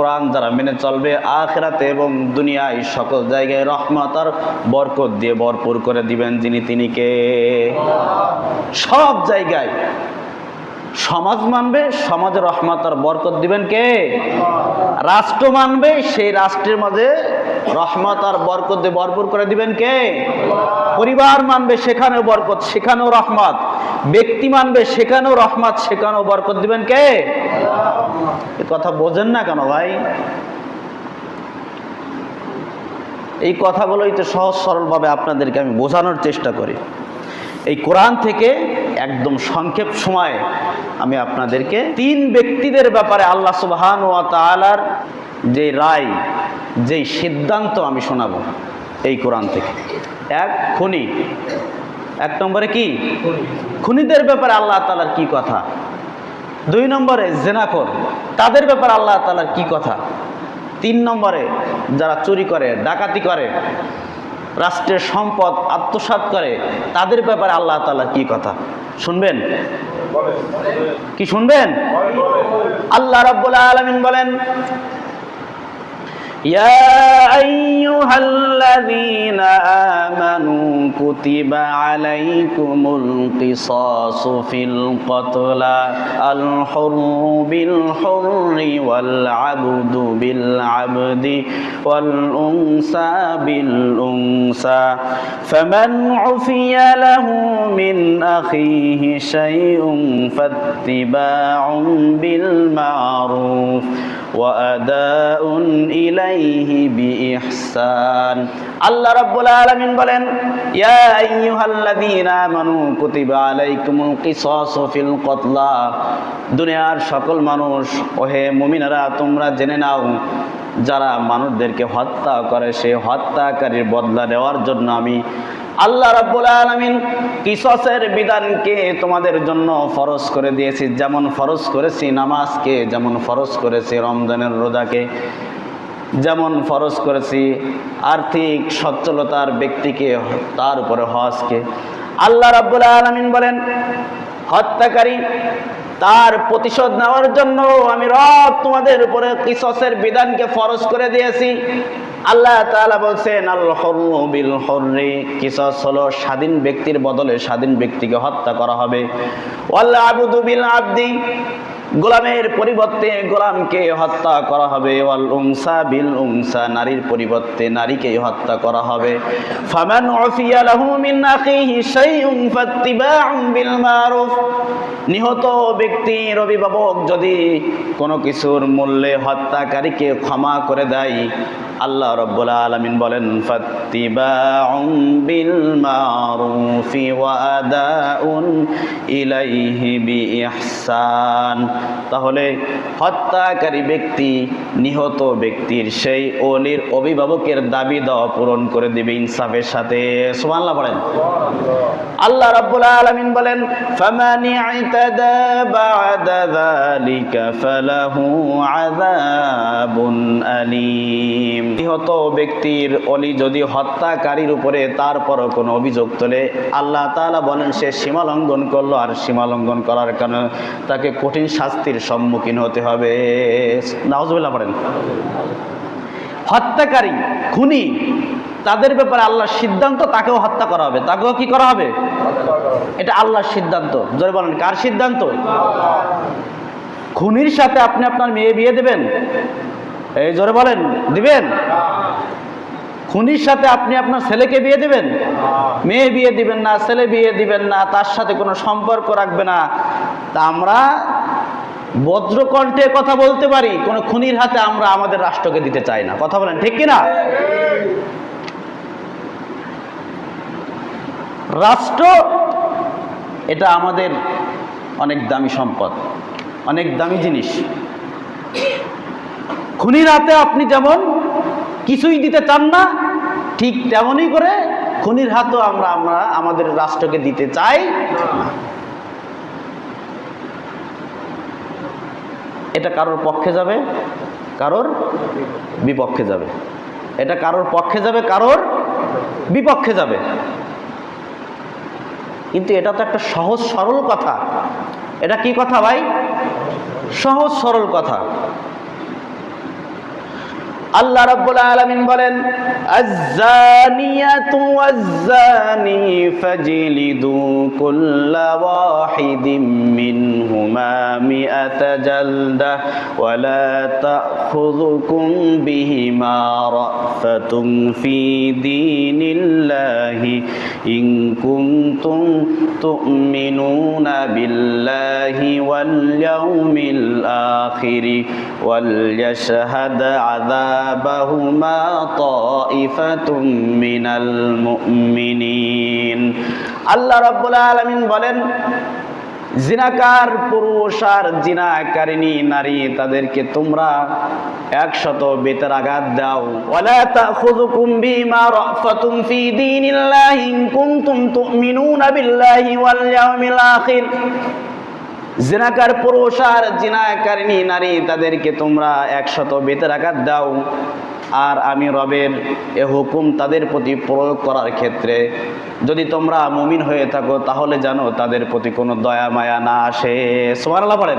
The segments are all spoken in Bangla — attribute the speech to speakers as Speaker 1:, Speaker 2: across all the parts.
Speaker 1: কোরআন যারা মেনে চলবে আখেরাতে এবং দুনিয়ায় সকল জায়গায় রহমত আর বরকত দিয়ে ভরপুর করে দিবেন যিনি তিনি কে? সব জায়গায় সমাজ মানবে সমাজে রহমত আর বরকত দিবেন কে? রাষ্ট্র মানবে, সেই রাষ্ট্রের মাঝে রহমত আর বরকত দিয়ে ভরপুর করে দিবেন কে? পরিবার মানবে, সেখানেও বরকত, সেখানেও রহমত। ব্যক্তি মানবে, সেখানেও রহমত, সেখানেও বরকত দিবেন কে? কথা বোঝেন না কেন ভাই? এই কথাগুলোই তো সহজ সরলভাবে আপনাদেরকে আমি বোঝানোর চেষ্টা করি। এই কোরআন থেকে একদম সংক্ষেপ সময়ে আমি আপনাদেরকে তিন ব্যক্তিদের ব্যাপারে আল্লাহ সুবহান ও তালার যে রায় যেই সিদ্ধান্ত আমি শোনাবো এই কোরআন থেকে। এক, খুনি। এক নম্বরে কি? খুনিদের ব্যাপারে আল্লাহ তালার কি কথা? দুই নম্বরে জেনাকর তাদের ব্যাপারে আল্লাহ তালার কি কথা? তিন নম্বরে যারা চুরি করে ডাকাতি করে রাষ্ট্রের সম্পদ আত্মসাত করে তাদের ব্যাপারে আল্লাহ তালার কি কথা? শুনবেন? কি শুনবেন? আল্লাহ রব্বুল আলমিন বলেন يا أيها الذين آمنوا كتب عليكم القصاص في القتلى الحر بالحر والعبد بالعبد والأنثى بالأنثى. فمن عفي له من أخيه شيء فاتباع بالمعروف. وأداء إليه بإحسان আল্লাহ রাব্বুল আলামিন বলেন ইয়া আইয়ুহাল্লাযীনা আমানু কুতিবা আলাইকুমুল কিসাসু ফিল কতলা দুনিয়ার সকল মানুষ ওহে মুমিনারা তোমরা জেনে নাও যারা মানুষদেরকে হত্যা করে সে হত্যাকারীর বদলা নেওয়ার জন্য আমি আল্লাহ রাব্বুল আলামিন কিসসের বিধানকে তোমাদের জন্য ফরজ করে দিয়েছি। যেমন ফরজ করেছি নামাজকে, যেমন ফরজ করেছি রমজানের রোজাকে, যেমন ফরজ করেছি আর্থিক সচ্ছলতার ব্যক্তিকে, তার উপরে হজকে। আল্লাহ রাব্বুল আলামিন বলেন, হত্যাকারী তার প্রতিশোধ নেওয়ার জন্য আমি রব তোমাদের উপরে কিসসের বিধানকে ফরজ করে দিয়েছি। আল্লাহ তাআলা বলছেন কিসস হলো স্বাধীন ব্যক্তির বদলে স্বাধীন ব্যক্তিকে হত্যা করা হবে। ওয়াল আবুদু বিল আবদি গোলামের পরিবর্তে গোলামকে হত্যা করা হবে। ওয়াল উংসা বিল উংসা নারীর পরিবর্তে নারীকে হত্যা করা হবে। ফামান উফিয়া লাহু মিন আখিহি শাইউন বিল মারুফ। নিহত ব্যক্তির অভিভাবক যদি কোনো কিছুর মূল্যে হত্যাকারীকে ক্ষমা করে দেয় আল্লাহ রব্বুল আলামিন বলেন তাহলে হত্যাকারী ব্যক্তি, নিহত ব্যক্তির সেই অলির অভিভাবকের দাবি দেওয়া পূরণ করে দিবে ইনসাফের সাথে। সুবহানাল্লাহ বলেন। আল্লাহ রাব্বুল আলামিন বলেন ফামানি ইতাদা বা'দা যালিকা ফালাহু আযাবুন আলীম। নিহত ব্যক্তির অলি যদি হত্যাকারীর উপরে তারপরও কোনো অভিযোগ তোলে, আল্লাহ তাআলা বলেন সে সীমা লঙ্ঘন করল আর সীমা লঙ্ঘন করার কারণে তাকে কঠিন শাস্তির সম্মুখীন হতে হবে। নাউজুবিল্লাহ বলেন হত্যাকারী, খুনি, তাদের ব্যাপারে আল্লাহর সিদ্ধান্ত তাকেও হত্যা করা হবে। তাকেও কি করা হবে? এটা আল্লাহর সিদ্ধান্ত। জোরে বলেন, কার সিদ্ধান্ত? খুনির সাথে আপনি আপনার মেয়ে বিয়ে দেবেন? এই জোরে বলেন, দিবেন? খুনির সাথে আপনি আপনার ছেলেকে বিয়ে দিবেন? মেয়ে বিয়ে দিবেন না, ছেলে বিয়ে দিবেন না, তার সাথে কোনো সম্পর্ক রাখবে না। তা আমরা বজ্রকণ্ঠে কথা বলতে পারি, কোনো খুনির হাতে আমরা আমাদের রাষ্ট্রকে দিতে চাই না। কথা বলেন, ঠিক কিনা? রাষ্ট্র, এটা আমাদের অনেক দামি সম্পদ, অনেক দামি জিনিস। খুনির হাতে আপনি যেমন কিছুই দিতে চান না, ঠিক তেমনই করে খুনির হাতও আমরা আমরা আমাদের রাষ্ট্রকে দিতে চাই। এটা কারোর পক্ষে যাবে, কারোর বিপক্ষে যাবে। এটা কারোর পক্ষে যাবে, কারোর বিপক্ষে যাবে। কিন্তু এটা তো একটা সহজ সরল কথা। এটা কি কথা ভাই? সহজ সরল কথা। আল্লাহ রাব্বুল আলামিন বলেন আয-যানিয়াতু ওয়াজ-যানি ফাজলিদু কুল্লা ওয়াহিদিম মিনহুমা মিআতা জালদা ওয়া লা তা'খুযুকুম বিহিমা রাফাতুন ফি দীনিল্লাহি ইন কুনতুম তু'মিনুনা বিল্লাহি ওয়াল ইয়াউমিল আখির ওয়াল ইয়াশহাদ عذابهما طائفة من المؤمنين আল্লাহ রাব্বুল আলামিন বলেন জিনাকার পুরুষ আর জিনাকারিনী নারী তাদেরকে তোমরা একশত বেতের আঘাত দাও ওয়ালা তাখুযুকুম বিমা রাফাতুম ফি দীনিল্লাহি ইন কুনতুম তুমিনুনা বিল্লাহি ওয়াল ইয়াউমিল আখির জিনাকার পুরুষ আর জিনাকারিনী নারী, তাদেরকে তোমরা একশত বেতের আঘাত দাও। আর আমি রবের এ হুকুম তাদের প্রতি প্রয়োগ করার ক্ষেত্রে, যদি তোমরা মুমিন হয়ে থাকো, তাহলে জানো তাদের প্রতি কোনো দয়া, মায়া না আসে। সোমারাল্লাহ পড়েন।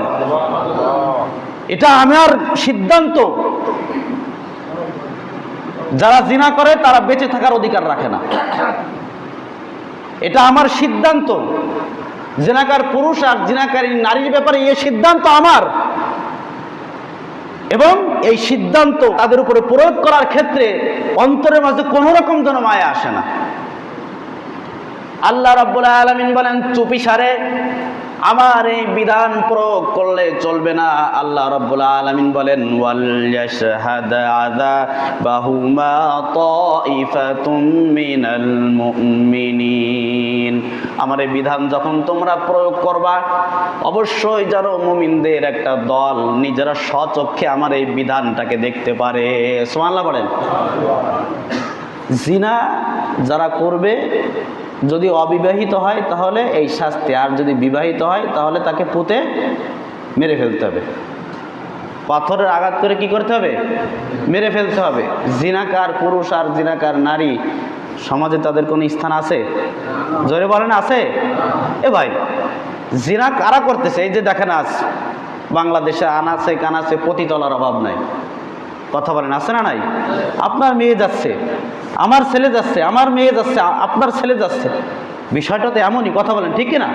Speaker 1: এটা আমার সিদ্ধান্ত। যারা জিনা করে, তারা বেঁচে থাকার অধিকার রাখে না। এটা আমার সিদ্ধান্ত। জিনাকার পুরুষ আর জিনাকারী নারীর ব্যাপারে এই সিদ্ধান্ত আমার। এবং এই সিদ্ধান্ত তাদের উপরে প্রয়োগ করার ক্ষেত্রে অন্তরের মাঝে কোনো রকম যেন মায়া আসে না। আল্লাহ রাব্বুল আলমিন বলেন, চুপি সারে। আমার এই বিধান প্রয়োগ করলে চলবে না। আল্লাহ রাব্বুল আলামিন বলেন আমার এই বিধান যখন তোমরা প্রয়োগ করবা, অবশ্যই যেন মুমিনদের একটা দল নিজেরা স্বচক্ষে আমার এই বিধানটাকে দেখতে পারে। সুবহানাল্লাহ বলেন। জিনা যারা করবে যদি অবিবাহিত হয়, তাহলে এই শাস্তি। আর যদি বিবাহিত হয়, তাহলে তাকে পুঁতে মেরে ফেলতে হবে। পাথরের আঘাত করে কি করতে হবে? মেরে ফেলতে হবে। জিনাকার পুরুষ আর জিনাকার নারী, সমাজে তাদের কোনো স্থান আছে? জোরে বলেন, আছে? এ ভাই, জিনা কারা করতেছে? এই যে দেখেন আজ বাংলাদেশে আনাছে কানাছে পতিতলার অভাব নাই। কথা বলেন, আছে না নাই? আপনার মেয়ে যাচ্ছে। আমার ছেলে যাচ্ছে, আমার মেয়ে যাচ্ছে আপনার ছেলে যাচ্ছে। বিষয়টা তো এমনই, কথা বলেন, ঠিক কিনা?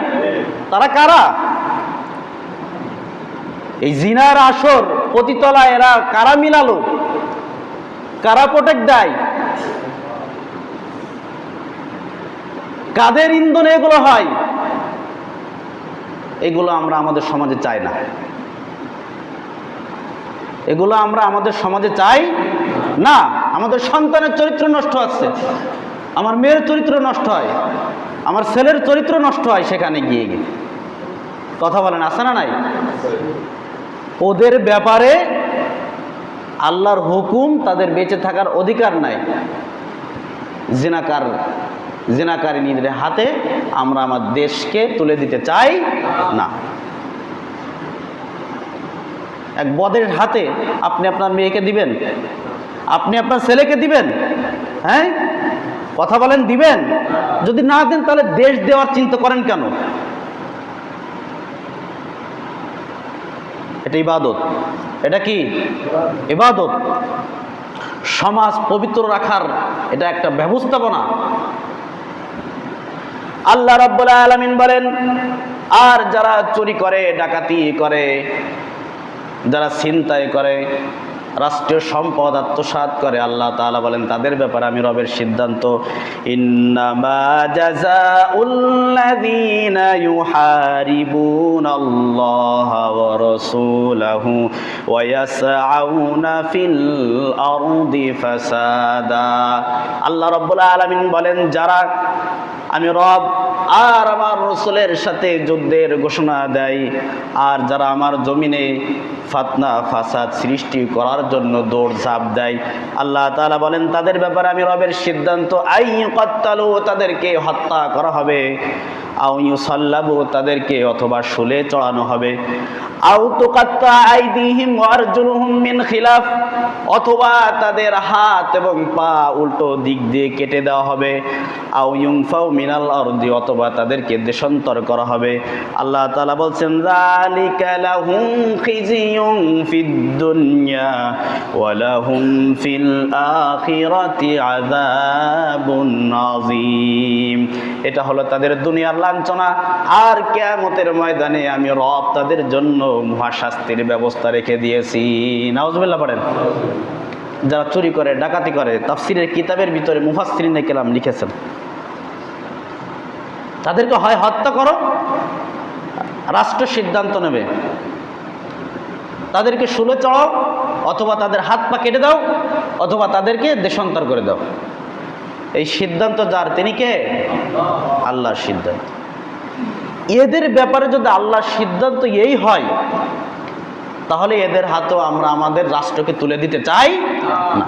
Speaker 1: তারা কারা? এই জিনার আসর পতিতলা এরা কারা মিলালো? কারা প্রোটেক্ট দেয়? কাদের ইন্ধনে এগুলো হয়? এগুলো আমরা আমাদের সমাজে চাই না। এগুলো আমরা আমাদের সমাজে চাই না, আমাদের সন্তানের চরিত্র নষ্ট হচ্ছে আমার মেয়ের চরিত্র নষ্ট হয়, আমার ছেলের চরিত্র নষ্ট হয় সেখানে গিয়ে গিয়ে। কথা বলেন, আছে না নাই? ওদের ব্যাপারে আল্লাহর হুকুম তাদের বেঁচে থাকার অধিকার নাই। জিনাকার জিনাকারিনীদের হাতে আমরা আমার দেশকে তুলে দিতে চাই না। এক বদের হাতে আপনি আপনার মেয়েকে দিবেন আপনি আপনার ছেলেকে দিবেন হ্যাঁ? কথা বলেন, দিবেন? যদি না দেন, তাহলে দেশ দেওয়ার চিন্তা করেন কেন? এটা ইবাদত। এটা কি? ইবাদত। সমাজ পবিত্র রাখার এটা একটা ব্যবস্থাপনা। আল্লাহ রাব্বুল আলামিন বলেন, আর যারা চুরি করে, ডাকাতি করে, যারা ছিনতাই করে রাষ্ট্রীয় সম্পদ আত্মসাৎ করে, আল্লাহ তাআলা বলেন, তাদের ব্যাপারে আমি রবের সিদ্ধান্ত। আল্লাহ রাব্বুল আলামিন বলেন, যারা আমি রব আর আমার রসুলের সাথে যুদ্ধের ঘোষণা দেয়। আর যারা আমার জমিনে ফাতনা, ফাসাদ সৃষ্টি করার জন্য দৌড় ঝাঁপ দেয়, আল্লাহ তাআলা বলেন, তাদের ব্যাপারে আমি রবের সিদ্ধান্ত আই কত্তালু, তাদেরকে হত্যা করা হবে। আউ ইউসাল্লাবু, তাদেরকে অথবা শুলে চড়ানো হবে। আউ তুকাত্তা আইদিহিম ওয়ারজুলুহুম মিন খিলাফ অথবা তাদের হাত এবং পা উল্টো দিক দিয়ে কেটে দেওয়া হবে। আউ ইউংফাউ মিনাল অর্দি অথবা তাদেরকে দেশান্তর করা হবে। আল্লাহ তাআলা বলছেন লাহুম খিজিয়ুন ফিদ দুনিয়া ওয়া লাহুম ফিল আখিরাতি আযাবুন আযীম। এটা হলো তাদের দুনিয়ার লাঞ্ছনা। আর কিয়ামতের ময়দানে আমি রব তাদের জন্য মহাশাস্তির ব্যবস্থা রেখে দিয়েছি। নাউজুবিল্লাহ পড়েন। যারা চুরি করে, ডাকাতি করে, তাফসিরের কিতাবের ভিতরে মুফাসসিরিনে কেলাম লিখেছেন। তাদেরকে হয় হত্যা করো, রাষ্ট্র সিদ্ধান্ত নেবে। তাদেরকে শুলে চড়াও, অথবা তাদের হাত পা কেটে দাও, অথবা তাদেরকে দেশান্তর করে দাও। এই সিদ্ধান্ত যার, তিনি কে? আল্লাহর সিদ্ধান্ত। এদের ব্যাপারে যদি আল্লাহর সিদ্ধান্ত এই হয়, তাহলে এদের হাতেও আমরা আমাদের রাষ্ট্রকে তুলে দিতে চাই না।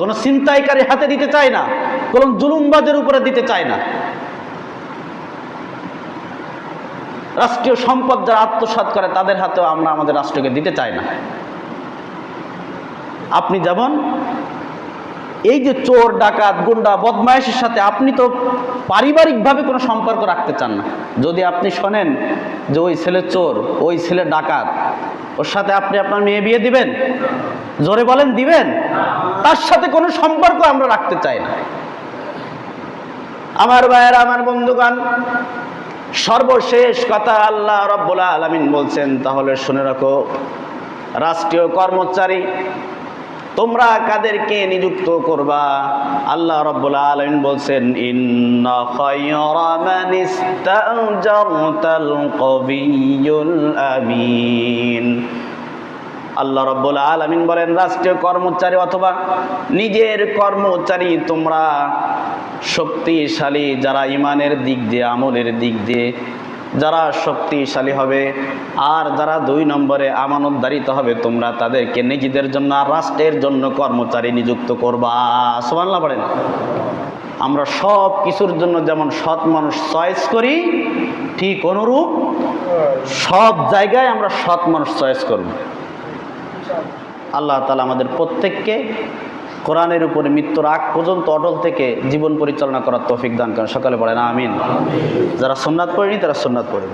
Speaker 1: কোনো ছিনতাইকারী হাতে দিতে চাই না, কোনো জুলুমবাজের উপরে দিতে চাই না। রাষ্ট্রীয় সম্পদ যারা আত্মসাৎ করে, তাদের হাতেও আমরা আমাদের রাষ্ট্রকে দিতে চাই না। আপনি যেমন এই যে চোর, ডাকাত, গুন্ডা, বদমায়েশের সাথে আপনি তো পারিবারিকভাবে কোনো সম্পর্ক রাখতে চান না। যদি আপনি শোনেন যে ওই ছেলে চোর, ওই ছেলে ডাকাত, ওর সাথে আপনি আপনার মেয়ে বিয়ে দিবেন? জোরে বলেন, দিবেন? তার সাথে কোনো সম্পর্ক আমরা রাখতে চাই না। আমার ভাইয়েরা, আমার বন্ধুগণ, সর্বশেষ কথা আল্লাহ রব্বুল আলমিন বলছেন, তাহলে শুনে রাখো। রাষ্ট্রীয় কর্মচারী তোমরা কাদেরকে নিযুক্ত করবা? আল্লাহ রব্বুল আলামিন বলছেন, ইন্না খায়রা মান কবিয়ুল আমিন। আল্লাহ রব্বুল আলামিন বলেন, রাষ্ট্রীয় কর্মচারী অথবা নিজের কর্মচারী তোমরা শক্তিশালী, যারা ইমানের দিক দিয়ে, আমলের দিক দিয়ে যারা শক্তিশালী হবে আর যারা দুই নম্বরে আমানতদারিত হবে, তোমরা তাদেরকে নিজেদের জন্য আর রাষ্ট্রের জন্য কর্মচারী নিযুক্ত করবা। সোমান্লা পড়েন আমরা সব কিছুর জন্য যেমন সৎ মানুষ চয়েস করি, ঠিক অনুরূপ সব জায়গায় আমরা সৎ মানুষ চয়েস করব। আল্লাহ তালা আমাদের প্রত্যেককে কোরআনের উপরে মৃত্যুর আগ পর্যন্ত অটল থেকে জীবন পরিচালনা করার তৌফিক দান করেন। সকালে পড়েন আমিন। যারা সোননাথ পড়েনি, তারা সোননাথ পড়েন